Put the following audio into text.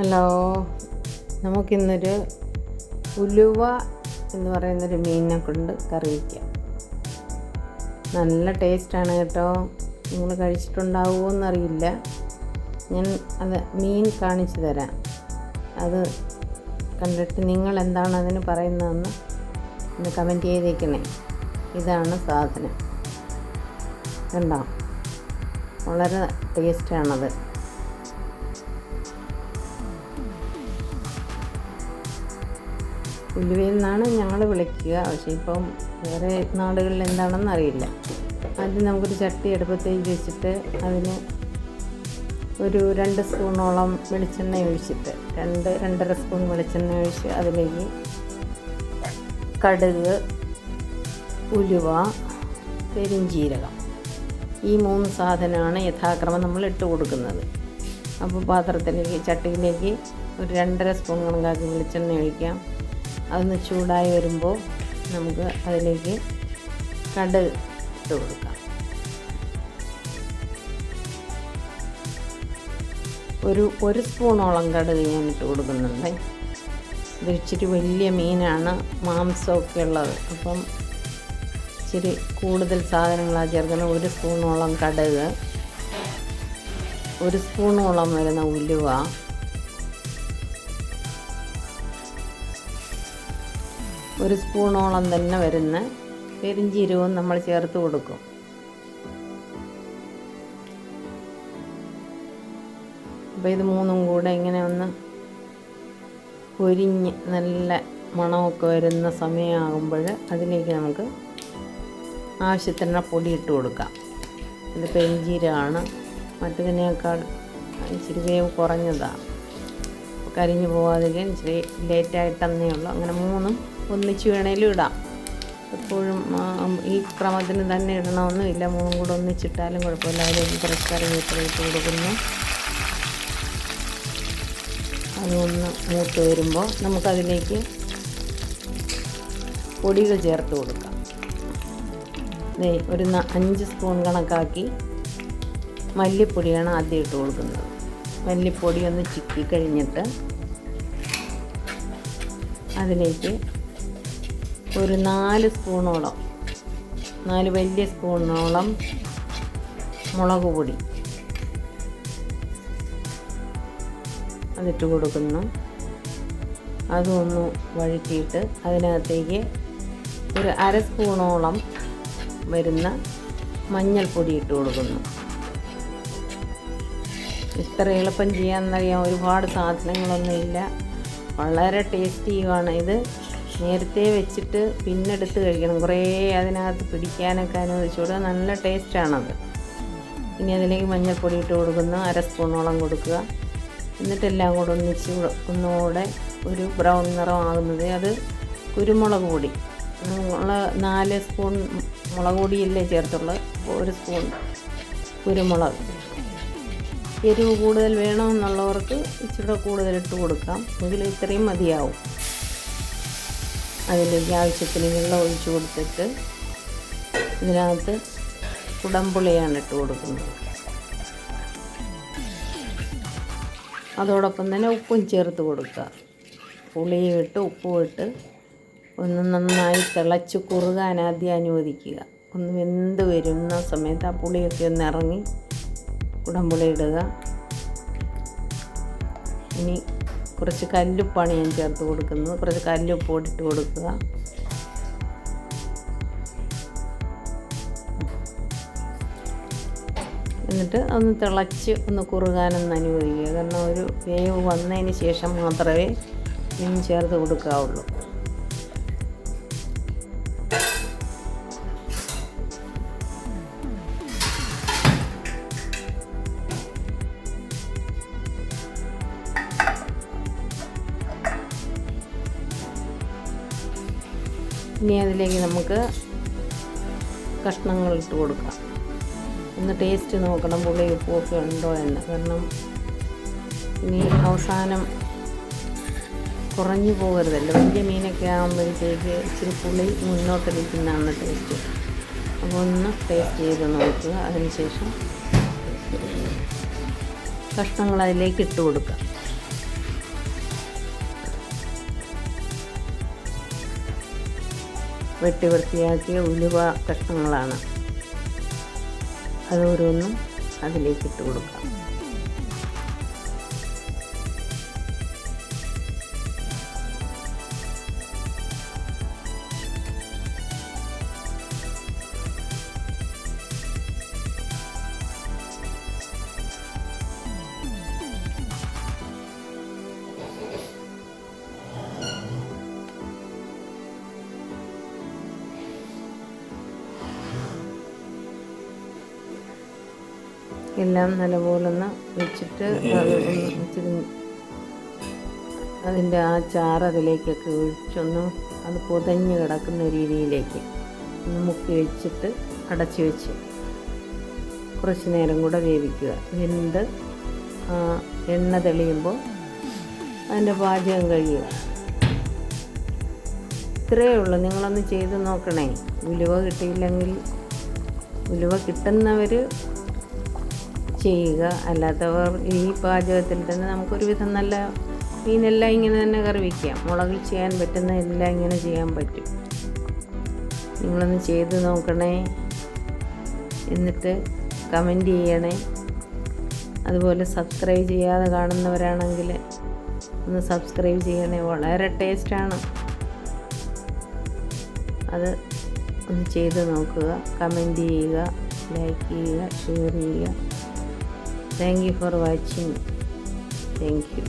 Hello നമുക്കിന്നൊരു ഉലുവ എന്ന് പറയുന്നൊരു മീനിനെ കൊണ്ട് കറി വയ്ക്കാം നല്ല ടേസ്റ്റാണ് കേട്ടോ. നിങ്ങൾ കഴിച്ചിട്ടുണ്ടാവുമോ എന്നറിയില്ല ഞാൻ അത് മീൻ കാണിച്ചു തരാം. അത് കണ്ടിട്ട് നിങ്ങൾ എന്താണ് അതിന് പറയുന്നതെന്ന് ഒന്ന് കമന്റ് ചെയ്തേക്കണേ. ഇതാണ് സാധനം. കണ്ടോ? വളരെ ടേസ്റ്റാണത്. ഉലുവയിൽ നിന്നാണ് ഞങ്ങൾ വിളിക്കുക. പക്ഷേ ഇപ്പം വേറെ നാടുകളിൽ എന്താണെന്ന് അറിയില്ല. ആദ്യം നമുക്കൊരു ചട്ടി അടുപ്പത്തേക്ക് വെച്ചിട്ട് അതിന് ഒരു രണ്ട് സ്പൂണോളം വെളിച്ചെണ്ണ ഒഴിച്ചിട്ട് രണ്ട് രണ്ടര സ്പൂൺ വെളിച്ചെണ്ണ ഒഴിച്ച് അതിലേക്ക് കടുക് ഉലുവ പെരിഞ്ചീരകം ഈ മൂന്ന് സാധനമാണ് യഥാക്രമം നമ്മൾ ഇട്ട് കൊടുക്കുന്നത്. അപ്പോൾ പാത്രത്തിലേക്ക് ചട്ടിയിലേക്ക് ഒരു രണ്ടര സ്പൂൺ കണക്കാക്കി വെളിച്ചെണ്ണ ഒഴിക്കാം. അതൊന്ന് ചൂടായി വരുമ്പോൾ നമുക്ക് അതിലേക്ക് കടുക് ഇട്ട് കൊടുക്കാം. ഒരു ഒരു സ്പൂണോളം കടുക് ഞാൻ ഇട്ട് കൊടുക്കുന്നുണ്ട്. ഇത് ഇച്ചിരി വലിയ മീനാണ് മാംസമൊക്കെ ഉള്ളത്. അപ്പം ഇച്ചിരി കൂടുതൽ സാധനങ്ങളാണ് ചേർക്കുന്നത്. ഒരു സ്പൂണോളം കടുക് ഒരു സ്പൂണോളം വരുന്ന ഉലുവ ഒരു സ്പൂണോളം തന്നെ വരുന്ന പെരിഞ്ചീരവും നമ്മൾ ചേർത്ത് കൊടുക്കും. അപ്പോൾ ഇത് മൂന്നും കൂടെ ഇങ്ങനെ ഒന്ന് പൊരിഞ്ഞ് നല്ല മണമൊക്കെ വരുന്ന സമയമാകുമ്പോൾ അതിലേക്ക് നമുക്ക് ആവശ്യത്തിന് പൊടി ഇട്ട് കൊടുക്കാം. ഇത് പെരിഞ്ചീരമാണ്. മറ്റതിനേക്കാൾ ഇച്ചിരി വേവ് കുറഞ്ഞതാണ്. കരിഞ്ഞു പോകാതിരിക്കാൻ ഇച്ചിരി ലേറ്റായിട്ടെന്നേ ഉള്ളൂ. അങ്ങനെ മൂന്നും ഒന്നിച്ച് വേണേലും ഇടാം. എപ്പോഴും ഈ ക്രമത്തിന് തന്നെ ഇടണമെന്നില്ല. മൂന്നും കൂടെ ഒന്നിച്ചിട്ടാലും കുഴപ്പമില്ല. അതിലേക്ക് കുറച്ച് കറിവേപ്പില ഇട്ട് കൊടുക്കുന്നു. അതൊന്ന് മൂത്ത് വരുമ്പോൾ നമുക്കതിലേക്ക് പൊടികൾ ചേർത്ത് കൊടുക്കാം. ഒരു അഞ്ച് സ്പൂൺ കണക്കാക്കി മല്ലിപ്പൊടിയാണ് ആദ്യം ഇട്ട് കൊടുക്കുന്നത്. മല്ലിപ്പൊടി ഒന്ന് ചിക്കി കഴിഞ്ഞിട്ട് അതിലേക്ക് ഒരു നാല് സ്പൂണോളം നാല് വലിയ സ്പൂണോളം മുളക് പൊടി. അതിട്ട് കൊടുക്കുന്നു. അതൊന്ന് വഴറ്റിയിട്ട് അതിനകത്തേക്ക് ഒരു അര സ്പൂണോളം വരുന്ന മഞ്ഞൾപ്പൊടി ഇട്ട് കൊടുക്കുന്നു. ഇത്ര എളുപ്പം ചെയ്യാമെന്നറിയാം ഒരുപാട് സാധനങ്ങളൊന്നുമില്ല. വളരെ ടേസ്റ്റിയുമാണ് ഇത്. നേരത്തെ വെച്ചിട്ട് പിന്നെടുത്ത് കഴിക്കണം. കുറേ അതിനകത്ത് പിടിക്കാനൊക്കെ അനുവദിച്ചുകൂടെ നല്ല ടേസ്റ്റാണത്. ഇനി അതിലേക്ക് മഞ്ഞൾപ്പൊടി ഇട്ട് കൊടുക്കുന്നു. അര സ്പൂണോളം കൊടുക്കുക. എന്നിട്ടെല്ലാം കൂടെ ഒന്നിച്ച് ഒന്നുകൂടെ ഒരു ബ്രൗൺ നിറമാകുന്നത്. അത് കുരുമുളക് പൊടി. നമ്മൾ നാല് സ്പൂൺ മുളക് പൊടിയല്ലേ ചേർത്തുള്ളത് ഒരു സ്പൂൺ കുരുമുളക്. എരിവ് കൂടുതൽ വേണമെന്നുള്ളവർക്ക് ഇച്ചിരി കൂടുതൽ ഇട്ട് കൊടുക്കാം. എങ്കിൽ ഇത്രയും മതിയാവും. അതിലേക്ക് ആവശ്യത്തിന് വെള്ളം ഒഴിച്ചു കൊടുത്തിട്ട് ഇതിനകത്ത് കുടംപുളിയാണ് ഇട്ട് കൊടുക്കുന്നത്. അതോടൊപ്പം തന്നെ ഉപ്പും ചേർത്ത് കൊടുക്കുക. പുളിയും ഇട്ട് ഉപ്പും ഇട്ട് ഒന്ന് നന്നായി തിളച്ച് കുറുകാൻ ആദ്യം അനുവദിക്കുക. ഒന്ന് വെന്ത് വരുന്ന സമയത്ത് ആ പുളിയൊക്കെ ഒന്ന് ഇറങ്ങി കുടംപുളി ഇടുക. ഇനി കുറച്ച് കല്ലുപ്പാണ് ഞാൻ ചേർത്ത് കൊടുക്കുന്നത്. കുറച്ച് കല്ലുപ്പ് ഇട്ട് കൊടുക്കുക. എന്നിട്ട് ഒന്ന് തിളച്ച് ഒന്ന് കുറുകാനൊന്ന് അനുവദിക്കുക. കാരണം ഒരു വേവ് വന്നതിന് ശേഷം മാത്രമേ മീൻ ചേർത്ത് കൊടുക്കാവുള്ളൂ. ഇനി അതിലേക്ക് നമുക്ക് കഷ്ണങ്ങൾ ഇട്ട് കൊടുക്കാം. ഒന്ന് ടേസ്റ്റ് നോക്കണം പുളി ഉപ്പൊക്കെ ഉണ്ടോ എന്ന്. കാരണം ഇനി അവസാനം കുറഞ്ഞു പോകരുതല്ലോ. വലിയ മീനൊക്കെ ആകുമ്പോഴത്തേക്ക് ഇച്ചിരി പുളി മുന്നോട്ടിരിക്കുന്നതാണ് ടേസ്റ്റ് അപ്പോൾ ഒന്ന് ടേസ്റ്റ് ചെയ്ത് നോക്കുക. അതിനുശേഷം കഷ്ണങ്ങൾ അതിലേക്ക് ഇട്ട് കൊടുക്കുക. വെട്ടി വൃത്തിയാക്കിയ ഉലുവ കഷ്ണങ്ങളാണ്. അത് ഓരോന്നും അതിലേക്ക് ഇട്ട് കൊടുക്കാം. എല്ലാം നല്ലപോലൊന്ന് വെച്ചിട്ട് ഇച്ചിരി അതിന്റെ ആ ചാറ് അതിലേക്കൊക്കെ ഒഴിച്ചൊന്ന് അത് പുതഞ്ഞ് കിടക്കുന്ന രീതിയിലേക്ക് ഒന്ന് മുക്കി വെച്ചിട്ട് അടച്ച് വെച്ച് കുറച്ച് നേരം കൂടെ വേവിക്കുക. വെന്ത് എണ്ണ തെളിയുമ്പോൾ അതിന്റെ പാചകം കഴിയുക. ഇത്രയേ ഉള്ളൂ. നിങ്ങളൊന്ന് ചെയ്ത് നോക്കണേ. ഉലുവ കിട്ടിയില്ലെങ്കിൽ ഉലുവ കിട്ടുന്നവർ ചെയ്യുക. അല്ലാത്തവർ ഈ പാചകത്തിൽ തന്നെ നമുക്കൊരുവിധം നല്ല മീനെല്ലാം ഇങ്ങനെ തന്നെ കറി വയ്ക്കാം മുളകിൽ ചെയ്യാൻ പറ്റുന്ന എല്ലാം ഇങ്ങനെ ചെയ്യാൻ പറ്റും. നിങ്ങളൊന്ന് ചെയ്ത് നോക്കണേ. എന്നിട്ട് കമന്റ് ചെയ്യണേ. അതുപോലെ സബ്സ്ക്രൈബ് ചെയ്യാതെ കാണുന്നവരാണെങ്കിൽ ഒന്ന് സബ്സ്ക്രൈബ് ചെയ്യണേ. വളരെ ടേസ്റ്റാണ് അത് ഒന്ന് ചെയ്ത് നോക്കുക. കമന്റ് ചെയ്യുക. ലൈക്ക് ചെയ്യുക. ഷെയർ ചെയ്യുക. Thank you for watching thank you